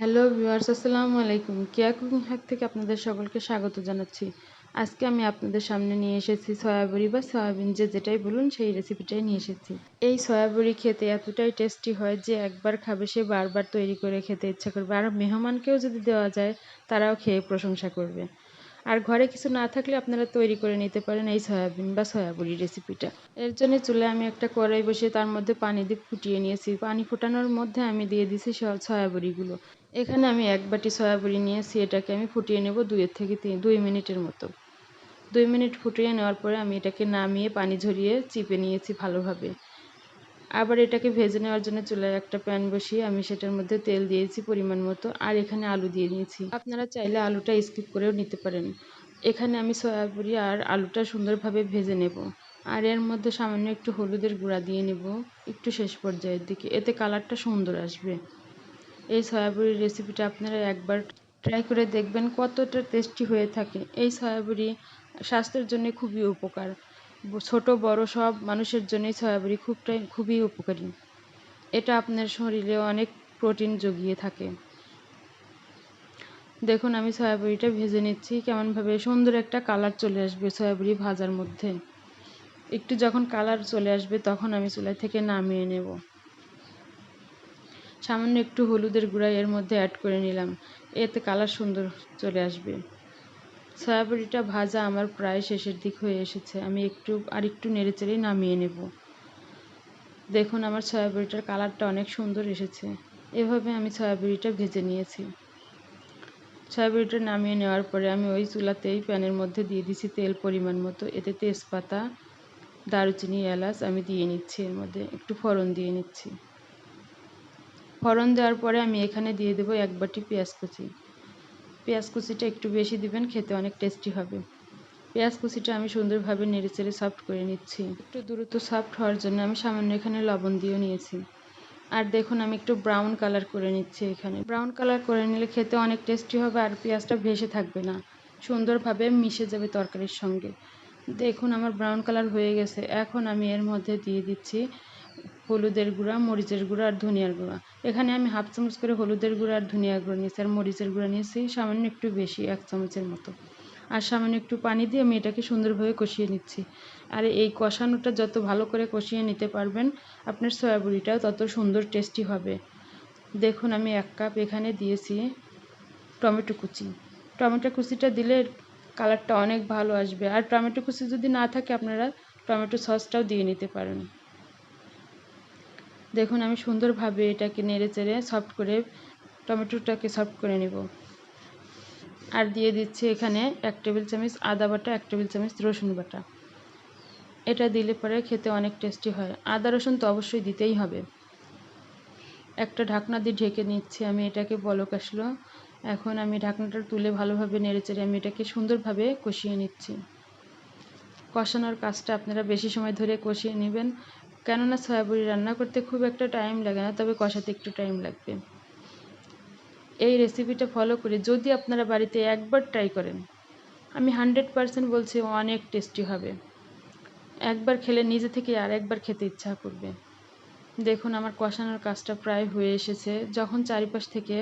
Hello viewers, আসসালামু আলাইকুম। কেয়া cooking hack থেকে আপনাদের সকলকে স্বাগত জানাচ্ছি। আজকে আমি আপনাদের সামনে নিয়ে এসেছি সয়াবড়ি বা সয়াবিন যে যেটাই বলুন, সেই রেসিপিটাই নিয়ে এসেছি। এই সয়াবড়ি খেতে এতটাই টেস্টি হয় যে একবার খাবে সে বারবার তৈরি করে খেতে ইচ্ছা করবে। আর মেহমানকেও যদি দেওয়া যায়, তারাও খেয়ে প্রশংসা করবে। আর ঘরে কিছু না থাকলে আপনারা তৈরি করে নিতে পারেন এই সয়াবিন বা সয়াবড়ি রেসিপিটা এর জন্য চুলে আমি একটা কড়াই বসিয়ে তার মধ্যে পানি দিয়ে ফুটিয়ে নিয়েছি। পানি ফোটানোর মধ্যে আমি দিয়ে দিছি সয়াবড়িগুলো। এখানে আমি এক বাটি সয়াবড়ি নিয়েছি, এটাকে আমি ফুটিয়ে নেব দুইয়ের থেকে তিন, দুই মিনিটের মতো। দুই মিনিট ফুটিয়ে নেওয়ার পরে আমি এটাকে নামিয়ে পানি ঝরিয়ে চিপে নিয়েছি ভালোভাবে। আবার এটাকে ভেজে নেওয়ার জন্য চুলায় একটা প্যান বসিয়ে আমি সেটার মধ্যে তেল দিয়েছি পরিমাণ মতো, আর এখানে আলু দিয়ে নিয়েছি। আপনারা চাইলে আলুটা স্কিপ করেও নিতে পারেন। এখানে আমি সয়াবড়ি আর আলুটা সুন্দরভাবে ভেজে নেব। আর এর মধ্যে সামান্য একটু হলুদের গুঁড়া দিয়ে নেব, একটু শেষ পর্যায়ের দিকে। এতে কালারটা সুন্দর আসবে। এই সয়াবড়ির রেসিপিটা আপনারা একবার ট্রাই করে দেখবেন কতটা টেস্টি হয়ে থাকে। এই সয়াবড়ি স্বাস্থ্যের জন্য খুবই উপকার। ছোট, বড় সব মানুষের জন্যই সয়াবড়ি খুবটাই খুবই উপকারী। এটা আপনার শরীরে অনেক প্রোটিন জগিয়ে থাকে। দেখুন, আমি সয়াবড়িটা ভেজে নিচ্ছি। কেমনভাবে সুন্দর একটা কালার চলে আসবে সয়াবড়ি ভাজার মধ্যে। একটু যখন কালার চলে আসবে, তখন আমি চুলা থেকে নামিয়ে নেব। সামান্য একটু হলুদের গুঁড়া এর মধ্যে অ্যাড করে নিলাম। এতে কালার সুন্দর চলে আসবে। সয়াবড়িটা ভাজা আমার প্রায় শেষের দিক হয়ে এসেছে। আমি একটু আর একটু নেড়ে চেড়ে নামিয়ে নেব। দেখুন আমার সয়াবড়িটার কালারটা অনেক সুন্দর এসেছে। এভাবে আমি সয়াবড়িটা ভেজে নিয়েছি। সয়াবড়িটা নামিয়ে নেওয়ার পরে আমি ওই চুলাতেই প্যানের মধ্যে দিয়ে দিছি তেল পরিমাণ মতো। এতে তেজপাতা, দারুচিনি, এলাচ আমি দিয়ে নিচ্ছি এর মধ্যে। একটু ফোড়ন দিয়ে নিচ্ছি। ফোড়ন দেওয়ার পরে আমি এখানে দিয়ে দেবো এক বাটি পেঁয়াজ কুচি। পেঁয়াজ কুচিটা একটু বেশি দিবেন, খেতে অনেক টেস্টি হবে। পেঁয়াজ কুচিটা আমি সুন্দরভাবে নেড়ে চেড়ে সফট করে নিচ্ছি। একটু দ্রুত সফট হওয়ার জন্য আমি সামান্য এখানে লবণ দিয়েও নিয়েছি। আর দেখুন, আমি একটু ব্রাউন কালার করে নিচ্ছি এখানে। ব্রাউন কালার করে নিলে খেতে অনেক টেস্টি হবে আর পেঁয়াজটা ভেসে থাকবে না। সুন্দরভাবে মিশে যাবে তরকারির সঙ্গে। দেখুন, আমার ব্রাউন কালার হয়ে গেছে। এখন আমি এর মধ্যে দিয়ে দিচ্ছি হলুদের গুঁড়া, মরিচের গুঁড়া আর ধনিয়ার গুঁড়া। এখানে আমি হাফ চামচ করে হলুদের গুঁড়া আর ধনিয়ার গুঁড়া নিয়েছি আর মরিচের গুঁড়া নিয়েছি, সামান্য একটু বেশি, এক চামচের মতো। আর সামান্য একটু পানি দিয়ে আমি এটাকে সুন্দরভাবে কষিয়ে নিচ্ছি। আর এই কষানোটা যত ভালো করে কষিয়ে নিতে পারবেন, আপনার সয়াবড়িটাও তত সুন্দর টেস্টি হবে। দেখুন, আমি এক কাপ এখানে দিয়েছি টমেটো কুচি। টমেটো কুচিটা দিলে কালারটা অনেক ভালো আসবে। আর টমেটো কুচি যদি না থাকে, আপনারা টমেটো সসটাও দিয়ে নিতে পারেন। দেখুন, আমি সুন্দরভাবে এটাকে নেড়ে চেড়ে সফট করে টমেটোটাকে সফট করে নেব। আর দিয়ে দিচ্ছি এখানে এক টেবিল চামচ আদা বাটা, এক টেবিল চামচ রসুন বাটা। এটা দিলে পরে খেতে অনেক টেস্টি হয়। আদা, রসুন তো অবশ্যই দিতেই হবে। একটা ঢাকনা দিয়ে ঢেকে নিচ্ছি, আমি এটাকে বলক আসলো। এখন আমি ঢাকনাটা তুলে ভালোভাবে নেড়ে চেড়ে আমি এটাকে সুন্দরভাবে কষিয়ে নিচ্ছি। কষানোর কাজটা আপনারা বেশি সময় ধরে কষিয়ে নেবেন। কেননা সয়াবড়ি রান্না করতে খুব একটা টাইম লাগে না, তবে কষাতে একটু টাইম লাগবে। এই রেসিপিটা ফলো করে যদি আপনারা বাড়িতে একবার ট্রাই করেন, আমি হান্ড্রেড পারসেন্ট বলছি অনেক টেস্টি হবে। একবার খেলে নিজে থেকে আর একবার খেতে ইচ্ছা করবে। দেখুন আমার কষানোর কাজটা প্রায় হয়ে এসেছে। যখন চারিপাশ থেকে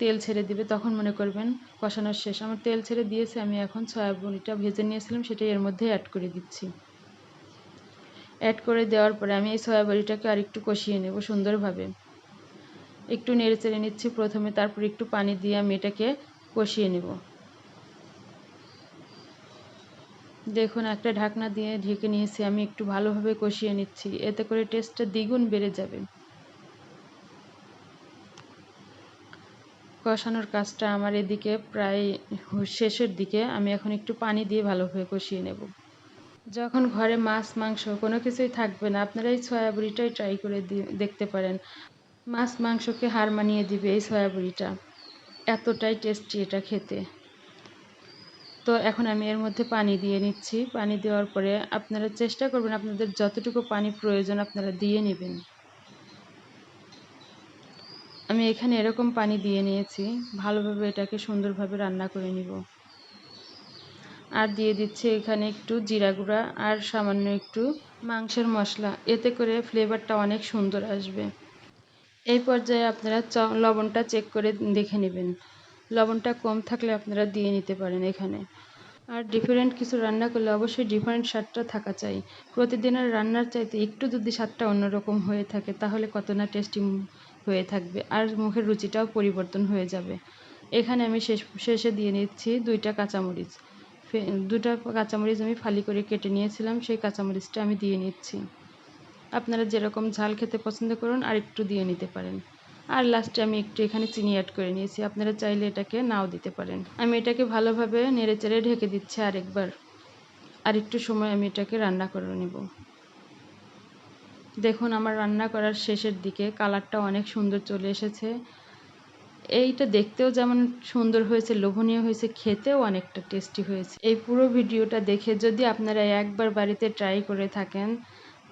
তেল ছেড়ে দিবে তখন মনে করবেন কষানোর শেষ। আমার তেল ছেড়ে দিয়েছে, আমি এখন সয়াবড়িটা ভেজে নিয়েছিলাম, সেটাই এর মধ্যে অ্যাড করে দিচ্ছি। অ্যাড করে দেওয়ার পরে আমি এই সয়াবড়িটাকে আর একটু কষিয়ে নেব সুন্দরভাবে। একটু নেড়ে চেড়ে নিচ্ছি প্রথমে, তারপর একটু পানি দিয়ে আমি এটাকে কষিয়ে নেব। দেখুন, একটা ঢাকনা দিয়ে ঢেকে নিয়েছি, আমি একটু ভালোভাবে কষিয়ে নিচ্ছি, এতে করে টেস্টটা দ্বিগুণ বেড়ে যাবে। কষানোর কাজটা আমার এদিকে প্রায় শেষের দিকে, আমি এখন একটু পানি দিয়ে ভালোভাবে কষিয়ে নেব। যখন ঘরে মাছ, মাংস কোনো কিছুই থাকবে না, আপনারা এই সয়াবড়িটাই ট্রাই করে দেখতে পারেন। মাছ, মাংসকে হার মানিয়ে দিবে এই সয়াবড়িটা এতটাই টেস্টি এটা খেতে। তো এখন আমি এর মধ্যে পানি দিয়ে নিচ্ছি। পানি দেওয়ার পরে আপনারা চেষ্টা করবেন আপনাদের যতটুকু পানি প্রয়োজন আপনারা দিয়ে নেবেন। আমি এখানে এরকম পানি দিয়ে নিয়েছি। ভালোভাবে এটাকে সুন্দরভাবে রান্না করে নিব। আর দিয়ে দিচ্ছি এখানে একটু জিরা গুঁড়া আর সামান্য একটু মাংসের মশলা। এতে করে ফ্লেভারটা অনেক সুন্দর আসবে। এই পর্যায়ে আপনারা লবণটা চেক করে দেখে নেবেন। লবণটা কম থাকলে আপনারা দিয়ে নিতে পারেন এখানে। আর ডিফারেন্ট কিছু রান্না করলে অবশ্যই ডিফারেন্ট স্বাদটা থাকা চাই। প্রতিদিনের রান্নার চাইতে একটু যদি স্বাদটা অন্যরকম হয়ে থাকে, তাহলে কত না টেস্টি হয়ে থাকবে। আর মুখের রুচিটাও পরিবর্তন হয়ে যাবে। এখানে আমি শেষ, শেষে দিয়ে নিচ্ছি দুইটা কাঁচামরিচ। দুটা কাঁচামরিচ আমি ফালি করে কেটে নিয়েছিলাম, সেই কাঁচামরিচটা আমি দিয়ে নিচ্ছি। আপনারা যেরকম ঝাল খেতে পছন্দ করুন আর একটু দিয়ে নিতে পারেন। আর লাস্টে আমি একটু এখানে চিনি অ্যাড করে নিয়েছি, আপনারা চাইলে এটাকে নাও দিতে পারেন। আমি এটাকে ভালোভাবে নেড়ে চেড়ে ঢেকে দিচ্ছি আরেকবার। আর একটু সময় আমি এটাকে রান্না করে নেব। দেখুন, আমার রান্না করার শেষের দিকে কালারটা অনেক সুন্দর চলে এসেছে। এইটা দেখতেও যেমন সুন্দর হয়েছে, লোভনীয় হয়েছে, খেতেও অনেকটা টেস্টি হয়েছে। এই পুরো ভিডিওটা দেখে যদি আপনারা একবার বাড়িতে ট্রাই করে থাকেন,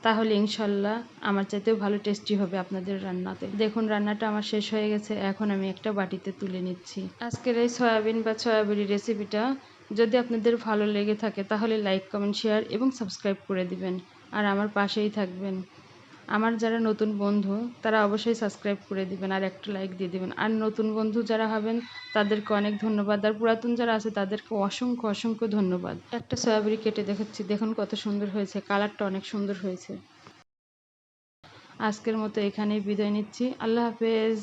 তাহলে ইনশাল্লাহ আমার চাইতেও ভালো টেস্টি হবে আপনাদের রান্নাতে। দেখুন, রান্নাটা আমার শেষ হয়ে গেছে, এখন আমি একটা বাটিতে তুলে নিচ্ছি। আজকের এই সয়াবিন বা সয়াবিনের রেসিপিটা যদি আপনাদের ভালো লেগে থাকে, তাহলে লাইক কমেন্ট শেয়ার এবং সাবস্ক্রাইব করে দিবেন। আর আমার পাশেই থাকবেন। আমার যারা নতুন বন্ধু, তারা অবশ্যই সাবস্ক্রাইব করে দিবেন আর একটা লাইক দিয়ে দিবেন। আর নতুন বন্ধু যারা হবেন, তাদেরকে অনেক ধন্যবাদ। আর পুরাতন যারা আছে, তাদেরকে অসংখ্য অসংখ্য ধন্যবাদ। একটা সয়াবিরি কেটে দেখাচ্ছি, দেখুন কত সুন্দর হয়েছে কালারটা অনেক সুন্দর হয়েছে। আজকের মতো এখানেই বিদায় নিচ্ছি। আল্লাহ হাফেজ।